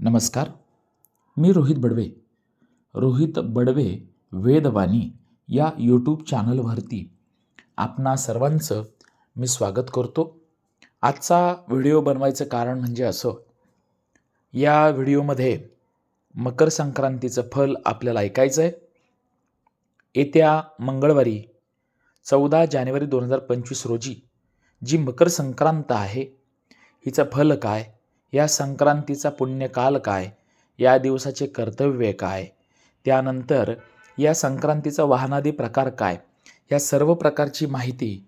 नमस्कार. मी रोहित बडवे. रोहित बडवे वेदवाणी या यूट्यूब चॅनलवरती आपणा सर्वांचं मी स्वागत करतो. आजचा व्हिडिओ बनवायचं कारण म्हणजे असं. या व्हिडिओमध्ये मकर संक्रांतीचं फल आपल्याला ऐकायचं आहे. येत्या मंगळवारी चौदा जानेवारी दोन हजार पंचवीस रोजी जी मकर संक्रांत आहे हिचं फल काय? या संक्रांतीचा पुण्यकाल काय? या दिवसाचे कर्तव्य काय? त्यानंतर या संक्रांतीचा वाहनादी प्रकार काय? या सर्व प्रकारची माहिती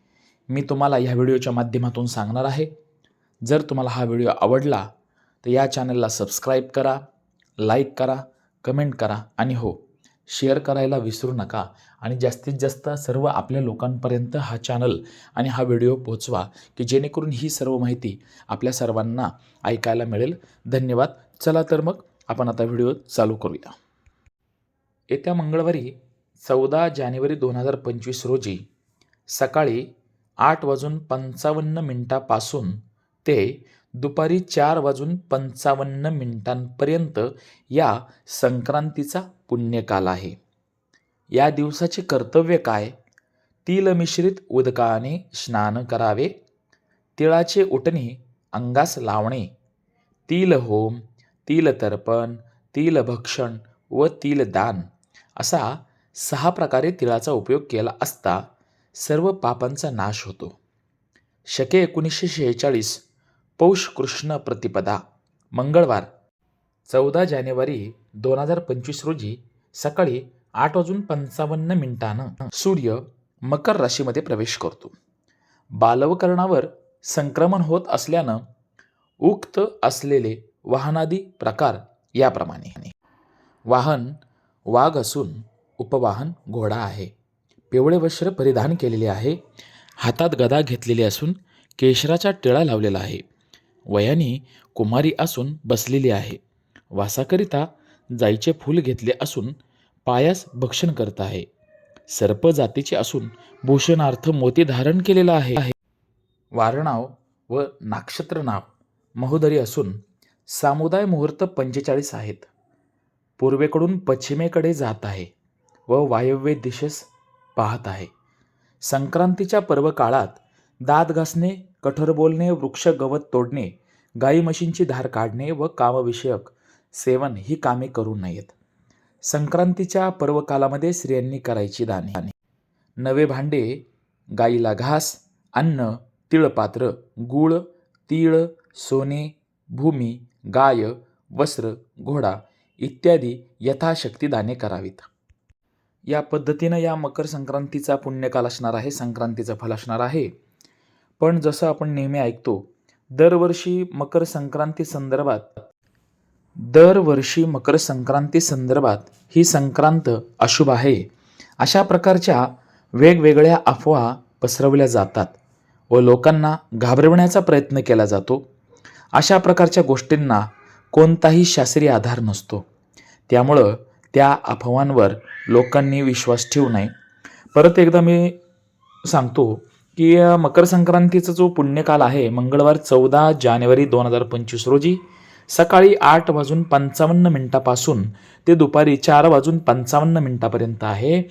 मी तुम्हाला ह्या व्हिडिओच्या माध्यमातून सांगणार आहे. जर तुम्हाला हा व्हिडिओ आवडला तर या चॅनलला सबस्क्राईब करा लाईक करा कमेंट करा आणि हो. शेअर करायला विसरू नका आणि जास्तीत जास्त सर्व आपल्या लोकांपर्यंत हा चॅनल आणि हा व्हिडिओ पोचवा की जेणेकरून ही सर्व माहिती आपल्या सर्वांना ऐकायला मिळेल. धन्यवाद. चला तर मग आपण आता व्हिडिओ चालू करूया. येत्या मंगळवारी चौदा जानेवारी दोन हजार पंचवीस रोजी सकाळी आठ वाजून पंचावन्न मिनटापासून ते दुपारी चार वाजून पंचावन्न मिनिटांपर्यंत या संक्रांतीचा पुण्यकाल आहे. या दिवसाचे कर्तव्य काय? तिल मिश्रित उदकाने स्नान करावे. तिळाचे उटणे अंगास लावणे. तिल होम तिल तर्पण तिल भक्षण व तिल दान असा सहा प्रकारे तिळाचा उपयोग केला असता सर्व पापांचा नाश होतो. शके एकोणीसशे शेहेचाळीस पौष कृष्ण प्रतिपदा मंगळवार चौदा जानेवारी दोन हजार पंचवीस रोजी सकाळी आठ वाजून पंचावन्न मिनिटानं सूर्य मकर राशीमध्ये प्रवेश करतो. बालवकरणावर संक्रमण होत असल्यानं उक्त असलेले वाहनादी प्रकार याप्रमाणे. वाहन वाघ असून उपवाहन घोडा आहे. पिवळे वस्त्र परिधान केलेले आहे. हातात गदा घेतलेली असून केशराचा टिळा लावलेला आहे. वयाने कुमारी असून बसलेली आहे. वासाकरिता जाईचे फूल घेतले असून पायास भक्षण करत आहे. सर्प जातीचे असून भूषणार्थ मोती धारण केलेला आहे. वारणाव व नाक्षत्र नाव महोदरी असून सामुदाय मुहूर्त पंचेचाळीस आहेत. पूर्वेकडून पश्चिमेकडे जात आहे व वायव्य दिशेस पाहत आहे. संक्रांतीच्या पर्व काळात दात घासणे कठोर बोलणे वृक्ष गवत तोडणे गाई म्हशींची धार काढणे व कामविषयक सेवन ही कामे करू नयेत. संक्रांतीच्या पर्वकालामध्ये स्त्रियांनी करायची दाने नवे भांडे गाईला घास अन्न तिळपात्र गूळ तीळ सोने भूमी गाय वस्त्र घोडा इत्यादी यथाशक्ती दाने करावीत. या पद्धतीनं या मकर संक्रांतीचा पुण्यकाल असणार आहे संक्रांतीचं फल असणार आहे. पण जसं आपण नेहमी ऐकतो दरवर्षी मकर संक्रांती संदर्भात दरवर्षी मकर संक्रांती संदर्भात ही संक्रांत अशुभ आहे. अशा प्रकारच्या वेगवेगळ्या अफवा पसरवल्या जातात व लोकांना घाबरवण्याचा प्रयत्न केला जातो. अशा प्रकारच्या गोष्टींना कोणताही शास्त्रीय आधार नसतो. त्यामुळं त्या अफवांवर लोकांनी विश्वास ठेवू नये. परत एकदा मी सांगतो की मकर संक्रांतीचा जो पुण्यकाल आहे मंगळवार चौदा जानेवारी दोन हजार पंचवीस रोजी सकाळी आठ वाजून पंचावन्न मिनिटापासून ते दुपारी चार वाजून पंचावन्न मिनिटापर्यंत आहे.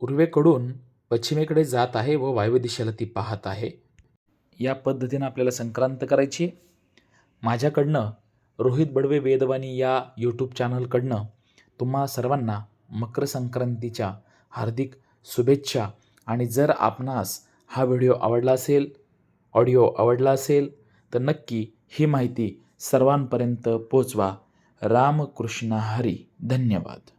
पूर्वेकडून पश्चिमेकडे जात आहे व वायव्य दिशेला ती पाहत आहे. या पद्धतीनं आपल्याला संक्रांत करायची. माझ्याकडनं रोहित बडवे वेदवाणी या यूट्यूब चॅनलकडनं तुम्हा सर्वांना मकर संक्रांतीच्या हार्दिक शुभेच्छा. आणि जर आपणास हा व्हिडिओ आवडला असेल ऑडिओ आवडला असेल तर नक्की ही माहिती सर्वांपर्यंत पोचवा. रामकृष्ण हरी धन्यवाद.